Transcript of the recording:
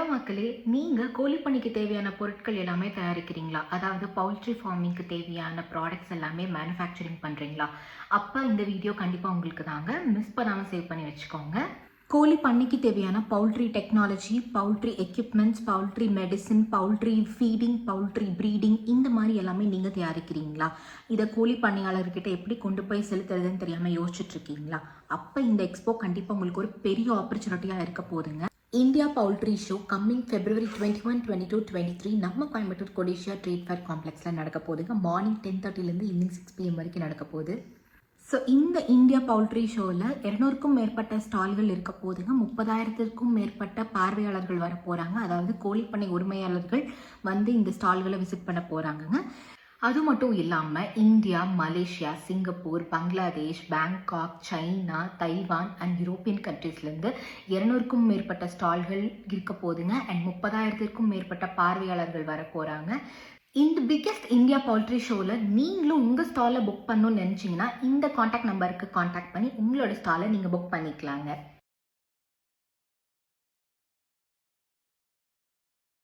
Hello மக்களே நீங்கள் கோழிப்பண்ணிக்கு தேவையான பொருட்கள் எல்லாமே தயாரிக்கிறீங்களா? அதாவது பவுல்ட்ரி ஃபார்மிங்க்கு தேவையான ப்ராடக்ட்ஸ் எல்லாமே மேனுஃபேக்சரிங் பண்ணுறீங்களா அப்போ இந்த வீடியோ கண்டிப்பாக உங்களுக்கு தாங்க மிஸ் பண்ணாமல் சேவ் பண்ணி வச்சுக்கோங்க. கோழி பண்ணைக்கு தேவையான poultry technology poultry equipments poultry medicine poultry feeding poultry breeding இந்த மாதிரி எல்லாமே நீங்கள் தயாரிக்கிறீங்களா? இதை கோழி பண்ணையாளர்கிட்ட எப்படி கொண்டு போய் செலுத்துறதுன்னு தெரியாமல் யோசிச்சுட்ருக்கீங்களா அப்போ இந்த எக்ஸ்போ கண்டிப்பாக உங்களுக்கு ஒரு பெரிய ஆப்பர்ச்சுனிட்டியாக இருக்க போதுங்க India poultry show coming February twenty one twenty two twenty three நம்ம கோயம்புத்தூர் கொடிஷியா ட்ரேட் ஃபேர் காம்ப்ளெக்ஸில் நடக்க போகுதுங்க. மார்னிங் டென் தேர்ட்டிலேருந்து ஈவினிங் சிக்ஸ் பிஎம் வரைக்கும் நடக்க போகுது. ஸோ இந்த இந்தியா பவுல்ட்ரி ஷோவில் இரநூறுக்கும் மேற்பட்ட ஸ்டால்கள் இருக்க போதுங்க முப்பதாயிரத்திற்கும் மேற்பட்ட பார்வையாளர்கள் வர போகிறாங்க அதாவது கோழிப்பண்ணை உரிமையாளர்கள் வந்து இந்த ஸ்டால்களை விசிட் பண்ண போகிறாங்கங்க அது மட்டும் இல்லாமல் India Malaysia Singapore Bangladesh Bangkok China Taiwan and European கண்ட்ரீஸ்லேருந்து இரநூறுக்கும் மேற்பட்ட ஸ்டால்கள் இருக்க போதுங்க அண்ட் முப்பதாயிரத்திற்கும் மேற்பட்ட பார்வையாளர்கள் வர போகிறாங்க இந்த பிக்கெஸ்ட் இந்தியா பவுல்ட்ரி ஷோவில் நீங்களும் உங்கள் ஸ்டாலில் புக் பண்ணணும்னு நினச்சிங்கன்னா இந்த காண்டாக்ட் நம்பருக்கு காண்டாக்ட் பண்ணி உங்களோட ஸ்டாலை நீங்கள் புக் பண்ணிக்கலாங்க.